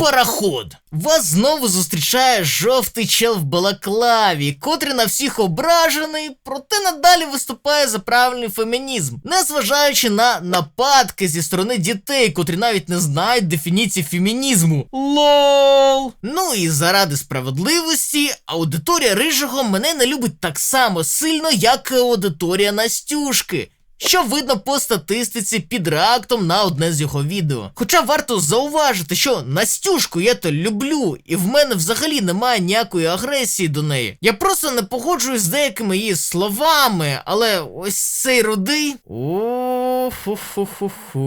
Пароход! Вас знову зустрічає жовтий чел в балаклаві, котрий на всіх ображений, проте надалі виступає за правильний фемінізм, незважаючи на нападки зі сторони дітей, котрі навіть не знають дефініції фемінізму. Лол. Ну і заради справедливості, аудиторія рижого мене не любить так само сильно, як і аудиторія Настюшки. Що видно по статистиці під реактом на одне з його відео. Хоча варто зауважити, що Настюшку я то люблю, і в мене взагалі немає ніякої агресії до неї. Я просто не погоджуюсь з деякими її словами, але ось цей рудий. О, фу-фу-фу-фу.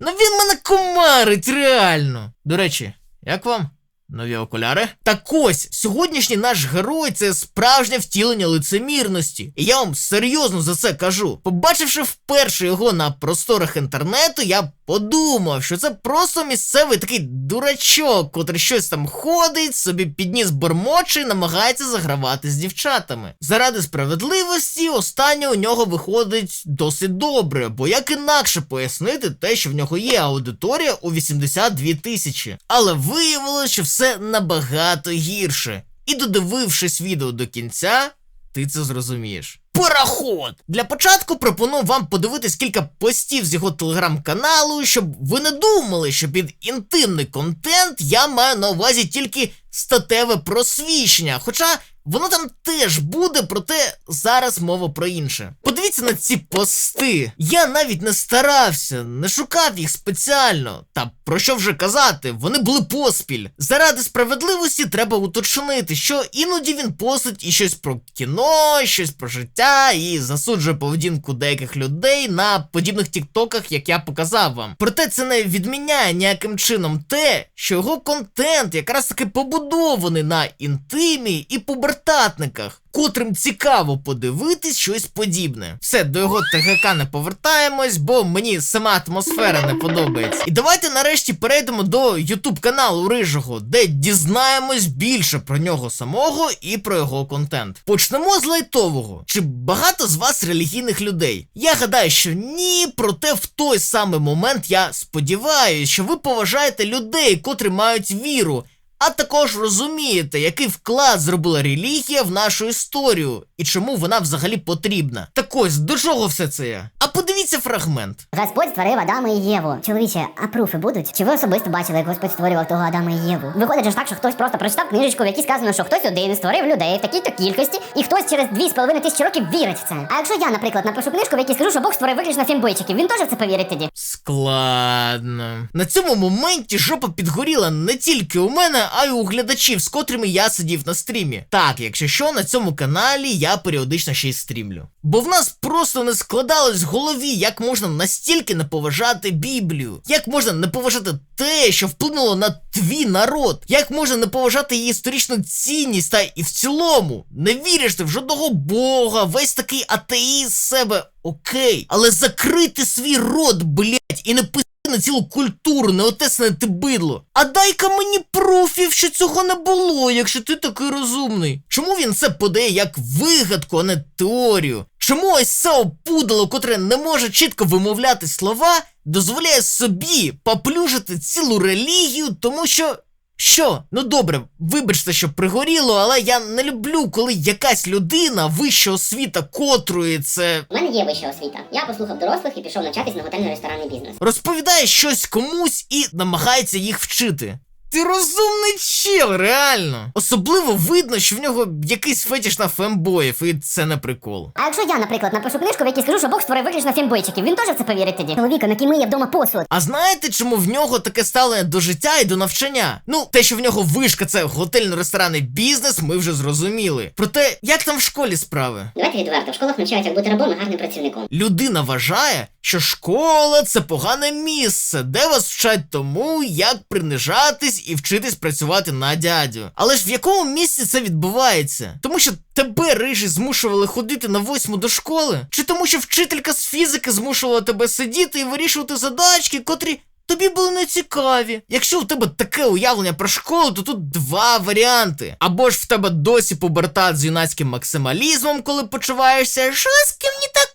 Ну він мене комарить, реально. До речі, як вам? Нові окуляри? Так ось, сьогоднішній наш герой це справжнє втілення лицемірності. І я вам серйозно за це кажу. Побачивши вперше його на просторах інтернету, я подумав, що це просто місцевий такий дурачок, котрий щось там ходить, собі підніс бормоче і намагається загравати з дівчатами. Заради справедливості, останнє у нього виходить досить добре, бо як інакше пояснити те, що в нього є аудиторія у 82 тисячі. Але виявилось, що все набагато гірше. І додивившись відео до кінця, ти це зрозумієш. Пароход! Для початку пропоную вам подивитись кілька постів з його телеграм-каналу, щоб ви не думали, що під інтимний контент я маю на увазі тільки статеве просвіщення. Хоча воно там теж буде, проте зараз мова про інше. Подивіться на ці пости. Я навіть не старався, не шукав їх спеціально. Та про що вже казати, вони були поспіль. Заради справедливості треба уточнити, що іноді він постить і щось про кіно, щось про життя, і засуджує поведінку деяких людей на подібних тіктоках, як я показав вам. Проте це не відміняє ніяким чином те, що його контент якраз таки побудований на інтимі і пубертатниках. Котрим цікаво подивитись щось подібне. Все, до його ТГК не повертаємось, бо мені сама атмосфера не подобається. І давайте нарешті перейдемо до Ютуб каналу Рижого, де дізнаємось більше про нього самого і про його контент. Почнемо з лайтового. Чи багато з вас релігійних людей? Я гадаю, що ні, проте в той самий момент я сподіваюся, що ви поважаєте людей, котрі мають віру. А також розумієте, який вклад зробила релігія в нашу історію і чому вона взагалі потрібна. Так ось до чого все це я? А подивіться фрагмент. Господь створив Адама і Єву. Чоловіче, а пруфи будуть? Чи ви особисто бачили, як Господь створював того Адама і Єву? Виходить же ж так, що хтось просто прочитав книжечку, в якій сказано, що хтось один створив людей в такій-то кількості, і хтось через 2,5 тисячі років вірить в це. А якщо я, наприклад, напишу книжку, в якій скажу, що Бог створив виключно фімбойчиків, він теж в це повірить тоді. Складно. На цьому моменті жопа підгоріла не тільки у мене, а й у глядачів, з котрими я сидів на стрімі. Так, якщо що, на цьому каналі я періодично ще й стрімлю. Бо в нас просто не складалось в голові, як можна настільки не поважати Біблію, як можна не поважати те, що вплинуло на твій народ, як можна не поважати її історичну цінність, та і в цілому не віриш ти в жодного бога, весь такий атеїст себе. Окей, але закрити свій рот, блять, і не писати на цілу культуру, не отесне ти бидло. А дай-ка мені профів, що цього не було, якщо ти такий розумний. Чому він це подає як вигадку, а не теорію? Чому ось це опудало, котре не може чітко вимовляти слова, дозволяє собі поплюжити цілу релігію, тому що. Що? Ну добре, вибачте, що пригоріло, але я не люблю, коли якась людина вища освіта котрої це У мене є вища освіта. Я послухав дорослих і пішов навчатись на готельно ресторанний бізнес. розповідає щось комусь і намагається їх вчити. Ти розумний чел, реально. Особливо видно, що в нього якийсь фетиш на фембоїв, і це не прикол. А якщо я, наприклад, напишу книжку, в якій скажу, що Бог створив виключно фімбойчиків, він теж в це повірить тоді. Чоловіка, на миє вдома посуд. А знаєте, чому в нього таке ставлення до життя і до навчання? Ну, те, що в нього вишка це готельно-ресторанний бізнес, ми вже зрозуміли. Проте, як там в школі справи? Давайте відверто, в школах навчають, як бути рабом і гарним працівником. Людина вважає, що школа це погане місце, де вас вчать тому, як принижатись і вчитись працювати на дядю. Але ж в якому місці це відбувається? Тому що тебе рижі змушували ходити на восьму до школи? Чи тому, що вчителька з фізики змушувала тебе сидіти і вирішувати задачки, котрі тобі були не цікаві. Якщо у тебе таке уявлення про школу, то тут два варіанти. Або ж в тебе досі пубертат з юнацьким максималізмом, коли почуваєшся жорстким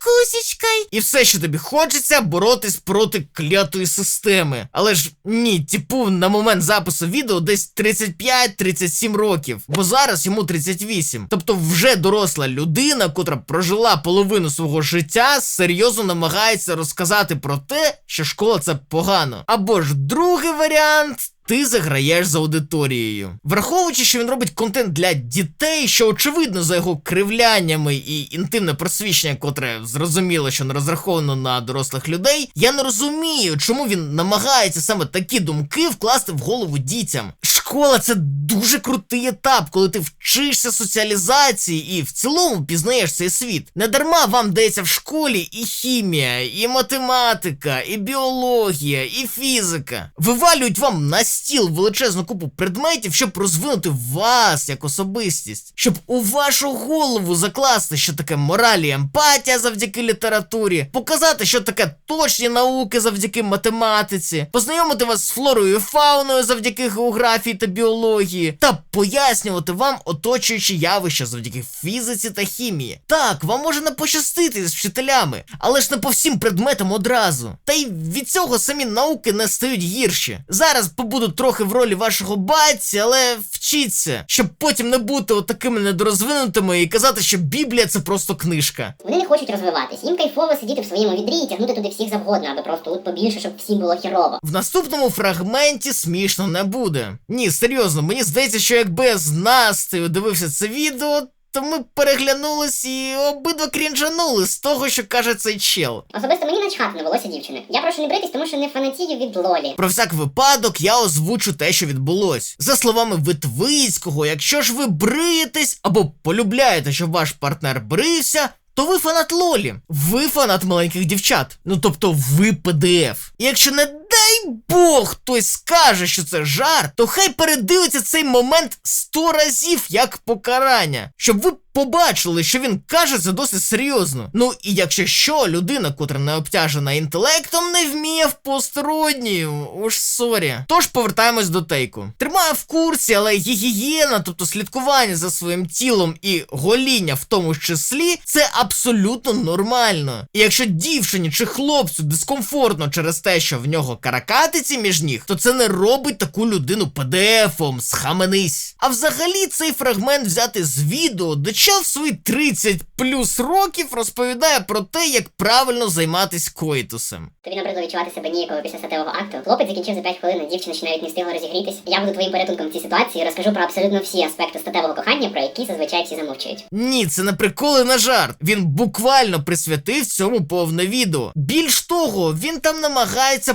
не. І все, що тобі хочеться, боротись проти клятої системи. Але ж ні, типу, на момент запису відео десь 35-37 років, бо зараз йому 38. Тобто вже доросла людина, котра прожила половину свого життя, серйозно намагається розказати про те, що школа це погано. Або ж другий варіант. Ти заграєш з аудиторією. Враховуючи, що він робить контент для дітей, що очевидно за його кривляннями і інтимне просвічення, котре зрозуміло, що не розраховано на дорослих людей, я не розумію, чому він намагається саме такі думки вкласти в голову дітям. Школа це дуже крутий етап, коли ти вчишся соціалізації і в цілому пізнаєш цей світ. Не дарма вам дається в школі і хімія, і математика, і біологія, і фізика. Вивалюють вам на стіл величезну купу предметів, щоб розвинути вас як особистість, щоб у вашу голову закласти, що таке мораль і емпатія завдяки літературі, показати, що таке точні науки завдяки математиці, познайомити вас з флорою і фауною завдяки географії та біології, та пояснювати вам оточуючі явища завдяки фізиці та хімії. Так, вам може не пощастити з вчителями, але ж не по всім предметам одразу. Та й від цього самі науки не стають гірші. Зараз побуду трохи в ролі вашого батьці, але вчіться, щоб потім не бути отакими недорозвинутими і казати, що Біблія це просто книжка. Вони не хочуть розвиватись. Їм кайфово сидіти в своєму відрі і тягнути туди всіх завгодно, аби просто тут побільше, щоб всім було хірово. В наступному фрагменті смішно не буде. Ні, серйозно, мені здається, що якби я з Настею дивився це відео, то ми переглянулись і обидва крінжанули з того, що каже цей чел. Особисто мені начхати на волосся дівчини. Я прошу не бритись, тому що не фанатію від лолі. Про всяк випадок я озвучу те, що відбулось. За словами Витвицького, якщо ж ви бриєтесь або полюбляєте, щоб ваш партнер брився. То ви фанат Лолі, ви фанат маленьких дівчат. Ну тобто ви ПДФ. І якщо не дай Бог хтось скаже, що це жарт, то хай передивиться цей момент сто разів як покарання, щоб ви побачили, що він каже це досить серйозно. Ну і якщо що, людина, котра не обтяжена інтелектом, не вміє в посторонню, уж сорі. Тож повертаємось до тейку. Тримаю в курсі, але гігієна, тобто слідкування за своїм тілом і гоління в тому числі, це абсолютно нормально. І якщо дівчині чи хлопцю дискомфортно через те, що в нього каракатиці між ніг, то це не робить таку людину ПДФом, схаменись. А взагалі цей фрагмент взяти з відео, де чел в свої 30 плюс років розповідає про те, як правильно займатися коїтусом. Тобі набридло відчувати себе ніяково після статевого акту. Хлопець закінчив за 5 хвилин, дівчина ще навіть не встигла розігрітись. Я буду твоїм порятунком в цій ситуації і розкажу про абсолютно всі аспекти статевого кохання, про які зазвичай всі замовчують. Ні, це не приколи на жарт. Він буквально присвятив цьому повне відео. Більш того, він там намагається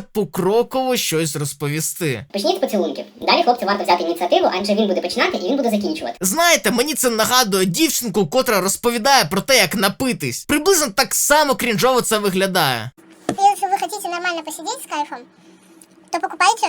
покроково щось розповісти. Почніть з поцілунків. Далі хлопцю варто взяти ініціативу, адже він буде починати і він буде закінчувати. Знаєте, мені це нагадує дівчинку, котра розповідає про те, як напитись. Приблизно так само крінжово це виглядає. Якщо ви хотите нормально посидіти з кайфом, то покупайте,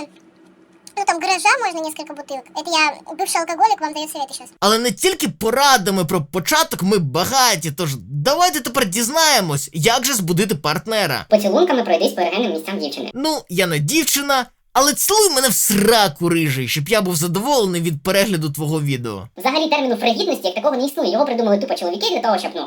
ну там гаража можно несколько бутылок. Это я, бывший алкоголик, вам даю советы сейчас. Але не тільки порадами про початок ми багаті, тож давайте тепер дізнаємось, як же збудити партнера. Поцілунками пройдись по ерогенним місцям дівчини. Ну, я не дівчина, але цілуй мене в сраку рижий, щоб я був задоволений від перегляду твого відео. Взагалі терміну фригідності як такого не існує. Його придумали тупо чоловіки для того, щоб ну.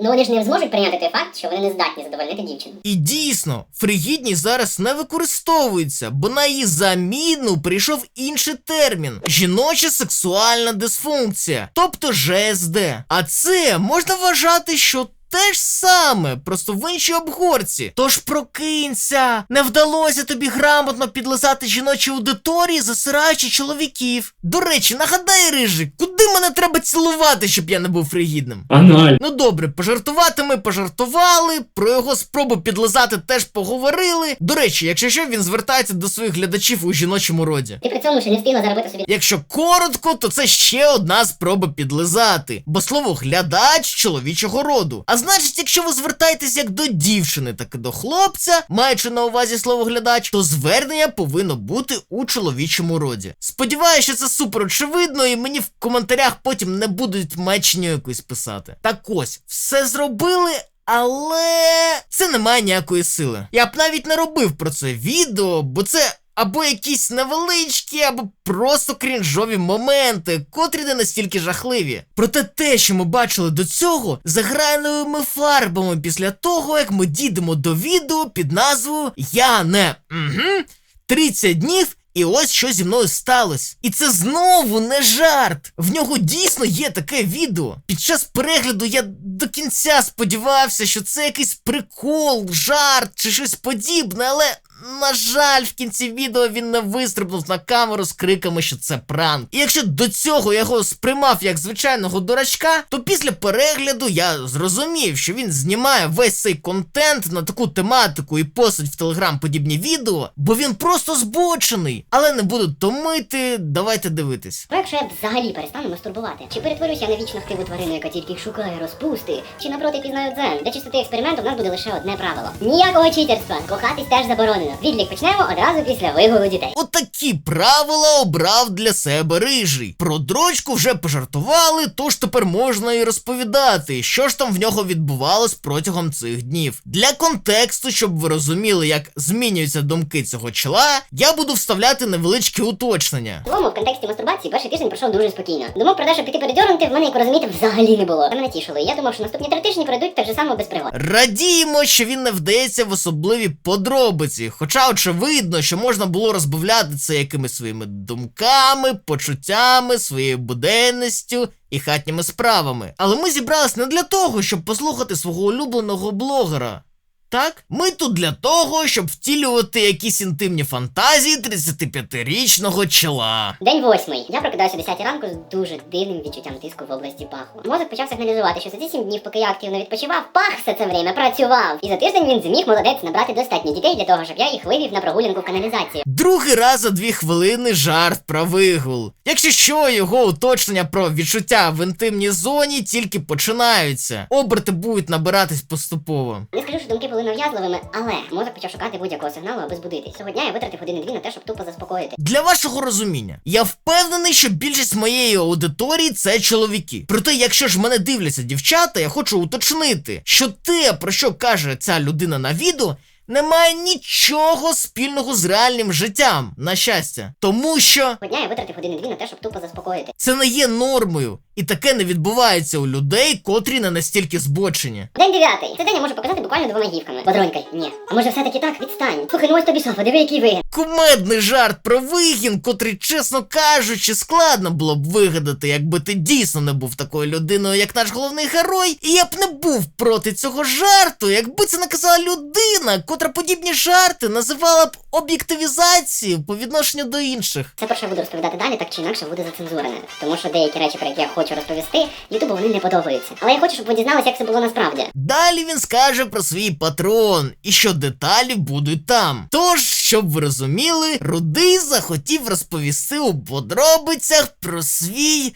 Ну вони ж не зможуть прийняти той факт, що вони не здатні задовольнити дівчину. І дійсно, фригідність зараз не використовується, бо на її заміну прийшов інший термін жіноча сексуальна дисфункція, тобто ЖСД. А це можна вважати, що. Те ж саме, просто в іншій обгорці. Тож прокинься, не вдалося тобі грамотно підлизати жіночі аудиторії, засираючи чоловіків. До речі, нагадай, рижик, куди мене треба цілувати, щоб я не був фригідним? Аналь. Ну добре, пожартувати ми пожартували, про його спробу підлизати теж поговорили. До речі, якщо що, він звертається до своїх глядачів у жіночому роді. Ти при цьому ще не встигла заробити собі Якщо коротко, то це ще одна спроба підлизати, бо слово глядач чоловічого роду. А значить, якщо ви звертаєтесь як до дівчини, так і до хлопця, маючи на увазі слово глядач, то звернення повинно бути у чоловічому роді. Сподіваюся, що це супер очевидно, і мені в коментарях потім не будуть маячню якусь писати. Так ось, все зробили. Але це не має ніякої сили. Я б навіть не робив про це відео, бо це. Або якісь невеличкі, або просто крінжові моменти, котрі не настільки жахливі. Проте те, що ми бачили до цього, заграйливими фарбами після того, як ми дійдемо до відео під назвою Я не угу, 30 днів. І ось що зі мною сталося. І це знову не жарт. В нього дійсно є таке відео. Під час перегляду я до кінця сподівався, що це якийсь прикол, жарт чи щось подібне, але. На жаль, в кінці відео він не вистрибнув на камеру з криками, що це пранк. І якщо до цього я його сприймав як звичайного дурачка, то після перегляду я зрозумів, що він знімає весь цей контент на таку тематику і постить в телеграм подібні відео, бо він просто збочений. Але не буду томити, давайте дивитись. А якщо я взагалі перестану мастурбувати? Чи перетворюся на вічно хтиву тварину, яка тільки шукає розпусти? Чи напроти пізнаю дзен? Для чистоти експерименту в нас буде лише одне правило: ніякого читерства, кохатись теж заборонено. Відлік почнемо одразу після вигулу дітей. Отакі правила обрав для себе рижий. Про дрочку вже пожартували, тож тепер можна і розповідати, що ж там в нього відбувалось протягом цих днів. Для контексту, щоб ви розуміли, як змінюються думки цього чола, я буду вставляти невеличкі уточнення. В цілому, в контексті мастурбації перший тиждень пройшов дуже спокійно. Думав про те, щоб піти передьорнути, в мене, як розумієте, взагалі не було. Мене тішило. Я думав, що наступні три тижні пройдуть так же само без пригод. Радіємо, що він не вдається в особливі подробиці, хоча очевидно, що можна було розбавляти це якимись своїми думками, почуттями, своєю буденністю і хатніми справами. Але ми зібрались не для того, щоб послухати свого улюбленого блогера. Так, ми тут для того, щоб втілювати якісь інтимні фантазії 35-річного чола. День восьмий. Я прокидаюся о 10 ранку з дуже дивним відчуттям тиску в області паху. Мозок почав сигналізувати, що за ці 7 днів, поки я активно відпочивав, пах все це время працював. І за тиждень він зміг молодець набрати достатньо дітей для того, щоб я їх вивів на прогулянку в каналізацію. Другий раз за дві хвилини жарт про вигул. Якщо що, його уточнення про відчуття в інтимній зоні тільки починаються. Оберти будуть набиратись поступово. Не скажу, що думки були нав'язливими, але мозок почав шукати будь-якого сигналу, аби збудитись. Цього дня я витратив години-дві на те, щоб тупо заспокоїти. Для вашого розуміння, я впевнений, що більшість моєї аудиторії це чоловіки. Проте, якщо ж мене дивляться дівчата, я хочу уточнити, що те, про що каже ця людина на відео, не має нічого спільного з реальним життям, на щастя. Тому що Цього дня я витратив години-дві на те, щоб тупо заспокоїти. це не є нормою, і таке не відбувається у людей, котрі не настільки збочені. День дев'ятий. Цей день я можу показати буквально двома гівками. Подронькай, ні. А може все-таки так? Відстань. Слухай, ну ось тобі софа, диви, який вигін. Кумедний жарт про вигін, котрий, чесно кажучи, складно було б вигадати, якби ти дійсно не був такою людиною, як наш головний герой. І я б не був проти цього жарту, якби це наказала людина, котра подібні жарти називала б об'єктивізацією по відношенню до інших. Це про що я буду розповідати далі, так чи інакше буде зацензурене. Тому що деякі речі, про які я хочу розповісти, Ютубу вони не подобаються. Але я хочу, щоб ви дізналися, як це було насправді. Далі він скаже про свій патрон і що деталі будуть там. Тож, щоб ви розуміли, Рудий захотів розповісти у подробицях про свій.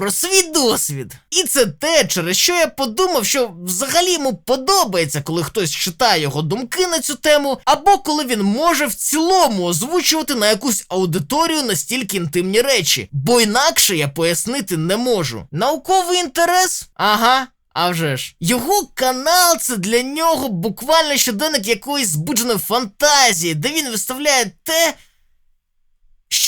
Про свій досвід. І це те, через що я подумав, що взагалі йому подобається, коли хтось читає його думки на цю тему, або коли він може в цілому озвучувати на якусь аудиторію настільки інтимні речі, бо інакше я пояснити не можу. Науковий інтерес? Ага. А вже ж. Його канал це для нього буквально щоденник якоїсь збудженої фантазії, де він виставляє те,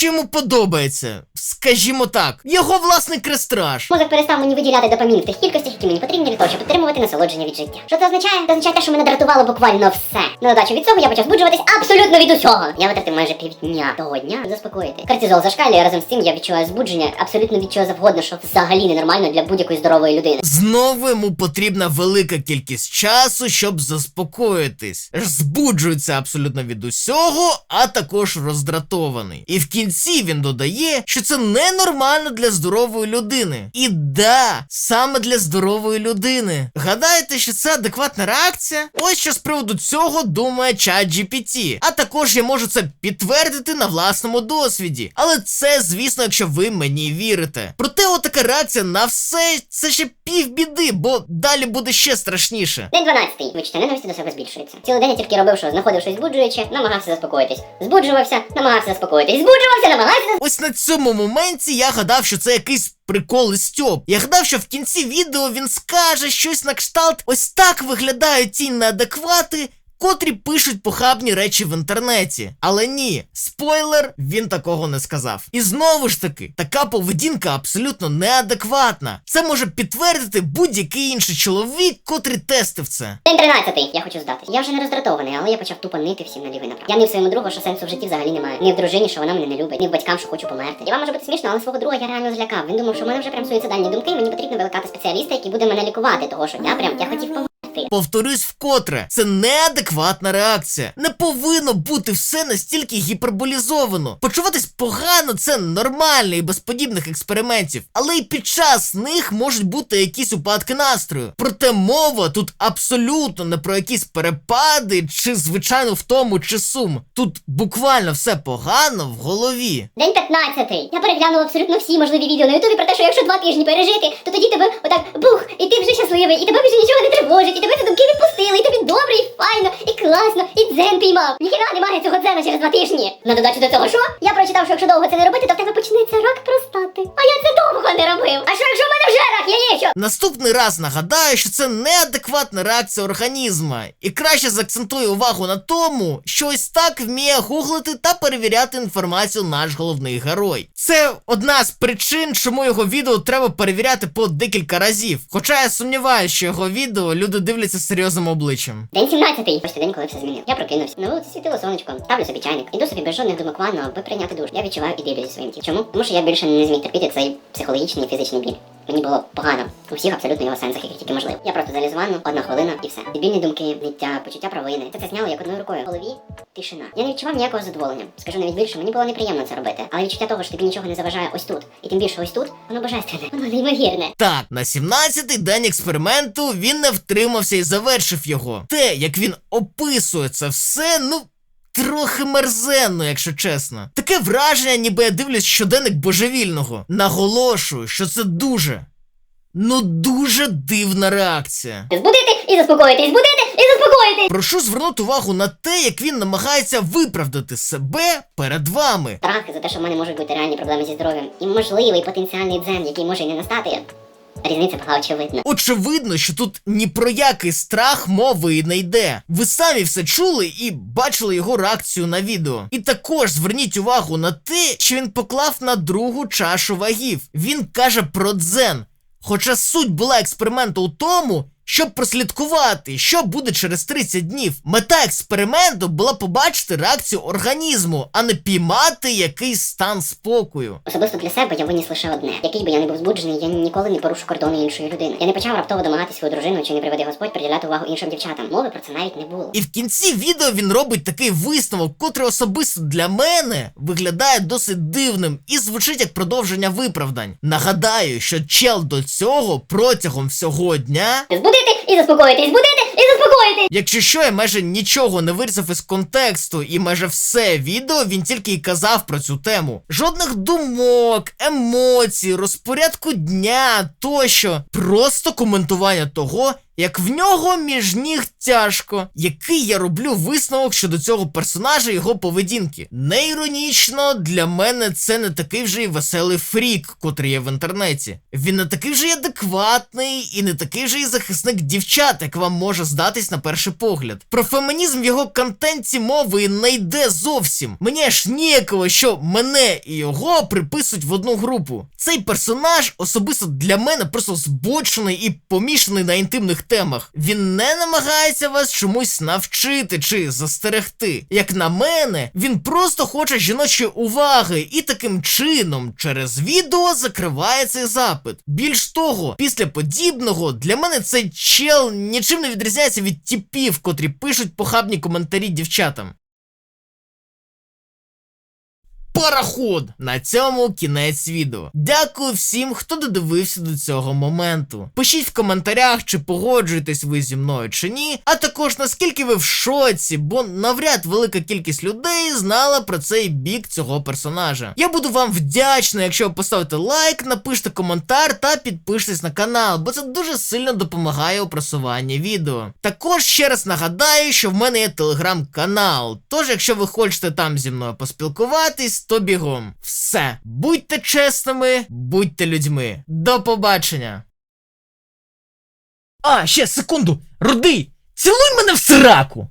що йому подобається. Скажімо так, його власний крестраж. Мозок перестав мені виділяти допамін в тих кількостях, які мені потрібні для того, щоб підтримувати насолодження від життя. Що це означає? Це означає те, що мене дратувало буквально все. На додачу від цього я почав збуджуватись абсолютно від усього. Я витратив майже півдня того дня заспокоїти. Кортизол зашкалює разом з цим я відчуваю збудження абсолютно від чого завгодно, що взагалі ненормально для будь-якої здорової людини. Знову йому потрібна велика кількість часу, щоб заспокоїтись. Збуджується абсолютно від усього, а також роздратований. І в кінці він додає, що це ненормально для здорової людини. І да, саме для здорової людини. Гадаєте, що це адекватна реакція? Ось що з приводу цього думає чат GPT. А також я можу це підтвердити на власному досвіді. Але це, звісно, якщо ви мені вірите. Проте, отака реакція на все це ще півбіди, бо далі буде ще страшніше. День 12. Вичте ненависті до себе збільшується. Цілий день я тільки робив, що знаходив щось збуджуюче, намагався заспокоїтись. Збуджувався, намагався заспокоїтись. Збуджувався, намагався Ось на цьому моменті я гадав, що це якийсь прикол і стьоп. Я гадав, що в кінці відео він скаже щось на кшталт. Ось так виглядають ці неадеквати, котрі пишуть похабні речі в інтернеті. Але ні, спойлер, він такого не сказав. І знову ж таки, така поведінка абсолютно неадекватна. Це може підтвердити будь-який інший чоловік, котрий тестив це. День 13 я хочу здати. Я вже не роздратований, але я почав тупо нити всім наліво і направо. Я не в своєму другу, що сенсу в житті взагалі немає. Ні в дружині, що вона мене не любить, ні в батькам, що хочу померти. І вам може бути смішно, але свого друга я реально злякав. Він думав, що в мене вже прям суїцидальні думки, і мені потрібно викликати спеціаліста, який буде мене лікувати, того що я прям я хотів померти. Повторюсь вкотре, це неадекватна реакція. Не повинно бути все настільки гіперболізовано. Почуватись погано це нормально і без подібних експериментів, але і під час них можуть бути якісь упадки настрою. Проте мова тут абсолютно не про якісь перепади чи звичайну втому чи сум. Тут буквально все погано в голові. День 15 Я переглянула абсолютно всі можливі відео на Ютубі про те, що якщо два тижні пережити, то тоді тебе отак бух, і ти вже щасливий, і тебе більше нічого не тривожить, тебе ці думки відпустили, і тобі добре, і файно, і класно, і дзен піймав. Ніхіра немає цього дзена через два тижні. На додачу до цього, що? Я прочитав, що якщо довго це не робити, то в тебе почнеться рак простати. А я це довго не робив. А що якщо в мене вже рак яєчок? Наступний раз нагадаю, що це неадекватна реакція організма, і краще заакцентую увагу на тому, що ось так вміє гуглити та перевіряти інформацію наш головний герой. Це одна з причин, чому його відео треба перевіряти по декілька разів. Хоча я сумніваюся, що його відео люди дивляться з серйозним обличчям. День 17 Ось той день, коли все змінив. Я прокинувся. На вулиці світило сонечко. Ставлю собі чайник. Іду собі без жодних думок ванну, аби прийняти душ. Я відчуваю ідилію зі своїм тілом. Чому? Тому що я більше не зміг терпіти цей психологічний і фізичний біль. Мені було погано у всіх абсолютно його сенсах, яких тільки можливо. Я просто заліз в ванну, одна хвилина і все. Дебільні думки, ниття, почуття провини. Це це зняло як одною рукою. В голові тишина. Я не відчував ніякого задоволення. Скажу навіть більше, мені було неприємно це робити. Але відчуття того, що тобі нічого не заважає ось тут. І тим більше ось тут, воно божественне, воно неймовірне. Так, на 17-й день експерименту він не втримався і завершив його. Те, як він описує це все, ну. Трохи мерзенно, якщо чесно. Таке враження, ніби я дивлюсь щоденник божевільного. Наголошую, що це дуже, ну дуже дивна реакція. Збудити і заспокоїтись, збудити і заспокоїтись. Прошу звернути увагу на те, як він намагається виправдати себе перед вами. Страхи за те, що в мене можуть бути реальні проблеми зі здоров'ям, і можливий потенціальний дзен, який може і не настати. Різниця була очевидна. Очевидно, що тут ні про який страх мови і не йде. Ви самі все чули і бачили його реакцію на відео. І також зверніть увагу на те, що він поклав на другу чашу вагів. Він каже про дзен. Хоча суть була експерименту у тому, щоб прослідкувати, що буде через 30 днів. Мета експерименту була побачити реакцію організму, а не піймати якийсь стан спокою. Особисто для себе я виніс лише одне. Який би я не був збуджений, я ніколи не порушу кордони іншої людини. Я не почав раптово домагати свою дружину чи не приведе Господь приділяти увагу іншим дівчатам. Мови про це навіть не було. І в кінці відео він робить такий висновок, котрий особисто для мене виглядає досить дивним і звучить як продовження виправдань. Нагадаю, що чел до цього протягом всього дня. Збудити і заспокоїтись, будете і заспокоїтись. Якщо що, я майже нічого не вирізав із контексту, і майже все відео він тільки й казав про цю тему. Жодних думок, емоцій, розпорядку дня тощо. Просто коментування того, як в нього між ніг тяжко, який я роблю висновок щодо цього персонажа і його поведінки. Не іронічно, для мене це не такий вже й веселий фрік, котрий є в інтернеті. Він не такий вже й адекватний і не такий же й захисник дівчат, як вам може здатись на перший погляд. Про фемінізм в його контенті мови не йде зовсім. Мені аж ніяково, що мене і його приписують в одну групу. Цей персонаж особисто для мене просто збочений і помішаний на інтимних темах. Він не намагається вас чомусь навчити чи застерегти. Як на мене, він просто хоче жіночої уваги і таким чином через відео закриває цей запит. Більш того, після подібного для мене цей чел нічим не відрізняється від тіпів, котрі пишуть похабні коментарі дівчатам. Параход! На цьому кінець відео. Дякую всім, хто додивився до цього моменту. Пишіть в коментарях, чи погоджуєтесь ви зі мною чи ні, а також наскільки ви в шоці, бо навряд велика кількість людей знала про цей бік цього персонажа. Я буду вам вдячний, якщо ви поставите лайк, напишете коментар та підпишитесь на канал, бо це дуже сильно допомагає у просуванні відео. Також ще раз нагадаю, що в мене є телеграм-канал. Тож, якщо ви хочете там зі мною поспілкуватись, то бігом. Все. Будьте чесними, будьте людьми. До побачення. А, ще секунду. Рудий, цілуй мене в сраку.